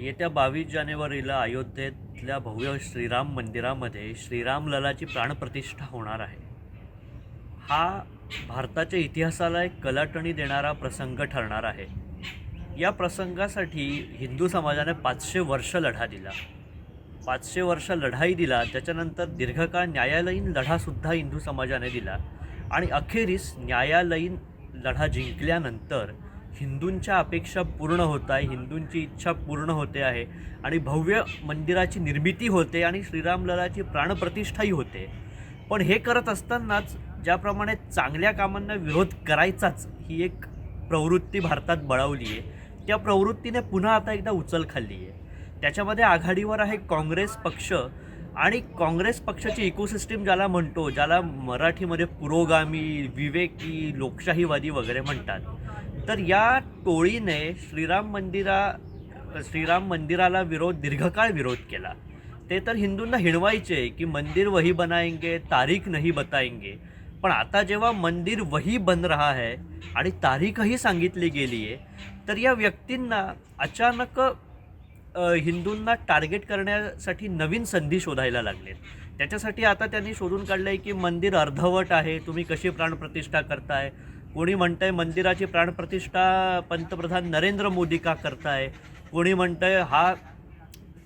येत्या बावीस जानेवारीला अयोध्येतल्या भव्य श्रीराम मंदिरामध्ये श्रीराम ललाची प्राणप्रतिष्ठा होणार आहे. हा भारताच्या इतिहासाला एक कलाटणी देणारा प्रसंग ठरणार आहे. या प्रसंगासाठी हिंदू समाजाने पाचशे वर्ष लढा दिला. पाचशे वर्ष लढाई दिला त्याच्यानंतर दीर्घकाळ न्यायालयीन लढासुद्धा हिंदू समाजाने दिला आणि अखेरीस न्यायालयीन लढा जिंकल्यानंतर हिंदूंच्या अपेक्षा पूर्ण होत आहे हिंदूंची इच्छा पूर्ण होते आहे आणि भव्य मंदिराची निर्मिती होते आणि श्रीरामललाची प्राणप्रतिष्ठाही होते. पण हे करत असतानाच ज्याप्रमाणे चांगल्या कामांना विरोध करायचाच ही एक प्रवृत्ती भारतात बळावली आहे. त्या प्रवृत्तीने पुन्हा आता एकदा उचल खाल्ली आहे. त्याच्यामध्ये आघाडीवर आहे काँग्रेस पक्ष आणि काँग्रेस पक्षाची इकोसिस्टीम ज्याला म्हणतो ज्याला मराठीमध्ये पुरोगामी विवेकी लोकशाहीवादी वगैरे म्हणतात. तर या टोळीने श्रीराम मंदिरा श्रीराम मंदिराला विरोध दीर्घकाळ विरोध केला. ते तर हिंदूंना हिणवायचे की मंदिर वही बनाएंगे तारीख नाही बताएंगे. पण आता जेव्हा मंदिर वही बन रहा है आणि तारीखही सांगितली गेली आहे तर या व्यक्तींना अचानक हिंदूंना टार्गेट करण्यासाठी नवीन संधी शोधायला लागलेत. त्याच्यासाठी आता त्यांनी शोधून काढलं आहे की मंदिर अर्धवट आहे तुम्ही कशी प्राणप्रतिष्ठा करताय? कोणी म्हणतंय मंदिराची प्राणप्रतिष्ठा पंतप्रधान नरेंद्र मोदी का करताय? कोणी म्हणतंय हा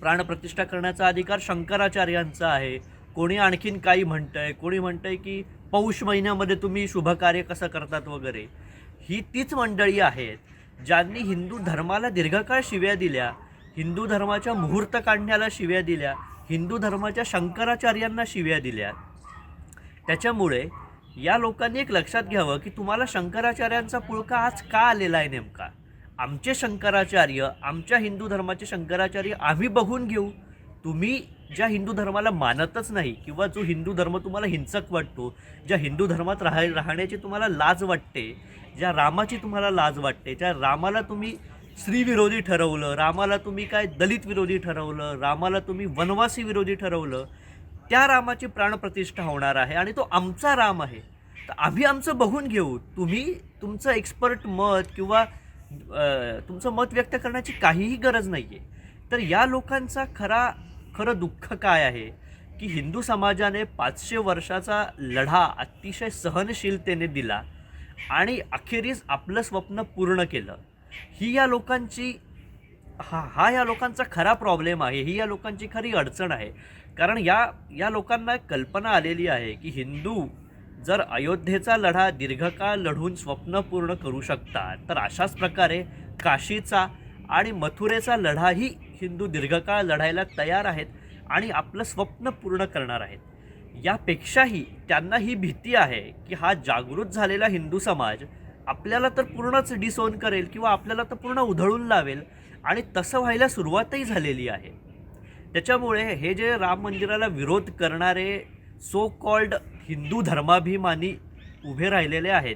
प्राणप्रतिष्ठा करण्याचा अधिकार शंकराचार्यांचा आहे. कोणी आणखीन काही म्हणतंय? कोणी म्हणतंय की पौष महिन्यामध्ये तुम्ही शुभकार्य कसं करतात वगैरे? ही तीच मंडळी आहेत ज्यांनी हिंदू धर्माला दीर्घकाळ शिव्या दिल्या. हिंदू धर्माच्या मुहूर्त काढण्याला शिव्या दिल्या हिंदू धर्माच्या शंकराचार्यांना शिव्या दिल्या. त्याच्यामुळे या लोकांनी एक लक्षात घ्यावं की तुम्हाला शंकराचार्यांचा पुळका आज का आलेला आहे नेमका? आमचे शंकराचार्य आमच्या हिंदू धर्माचे शंकराचार्य आम्ही बघून घेऊ. तुम्ही ज्या हिंदू धर्माला मानतच नाही किंवा जो हिंदू धर्म तुम्हाला हिंसक वाटतो ज्या हिंदू धर्मात राहा राहण्याची तुम्हाला लाज वाटते ज्या रामाची तुम्हाला लाज वाटते ज्या रामाला तुम्ही स्त्रीविरोधी ठरवलं रामाला तुम्ही काय दलित विरोधी ठरवलं रामाला तुम्ही वनवासी विरोधी ठरवलं त्या रामाची प्राणप्रतिष्ठा होणार आहे आणि तो आमचा राम आहे. तर आम्ही आमचं बघून घेऊ. तुम्ही तुमचं एक्सपर्ट मत किंवा तुमचं मत व्यक्त करण्याची काहीही गरज नाही आहे तर या लोकांचा खरा खरं दुःख काय आहे? की हिंदू समाजाने पाचशे वर्षाचा लढा अतिशय सहनशीलतेने दिला आणि अखेरीस आपलं स्वप्न पूर्ण केलं. ही या लोकांची हा हा या लोकांचा खरा प्रॉब्लेम आहे ही या लोकांची खरी अडचण आहे. कारण या या लोकांना कल्पना आलेली आहे की हिंदू जर अयोध्येचा लढा दीर्घकाळ लढून स्वप्न पूर्ण करू शकतात तर अशाच प्रकारे काशीचा आणि मथुरेचा लढाही हिंदू दीर्घकाळ लढायला तयार आहेत आणि आपलं स्वप्न पूर्ण करणार आहेत. यापेक्षाही त्यांना ही भीती आहे की हा जागृत झालेला हिंदू समाज आपल्याला तर पूर्णच डिसओन करेल किंवा आपल्याला तर पूर्ण उधळून लावेल आणि तसं व्हायला सुरुवातही झालेली आहे. त्याच्यामुळे हे जे राम मंदिराला विरोध करणारे सो कॉल्ड हिंदू धर्माभिमानी उभे राहिलेले आहेत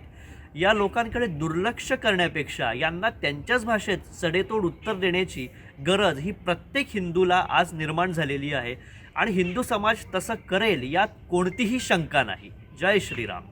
या लोकांकडे दुर्लक्ष करण्यापेक्षा यांना त्यांच्याच भाषेत सडेतोड उत्तर देण्याची गरज ही प्रत्येक हिंदूला आज निर्माण झालेली आहे. आणि हिंदू समाज तसं करेल यात कोणतीही शंका नाही. जय श्रीराम.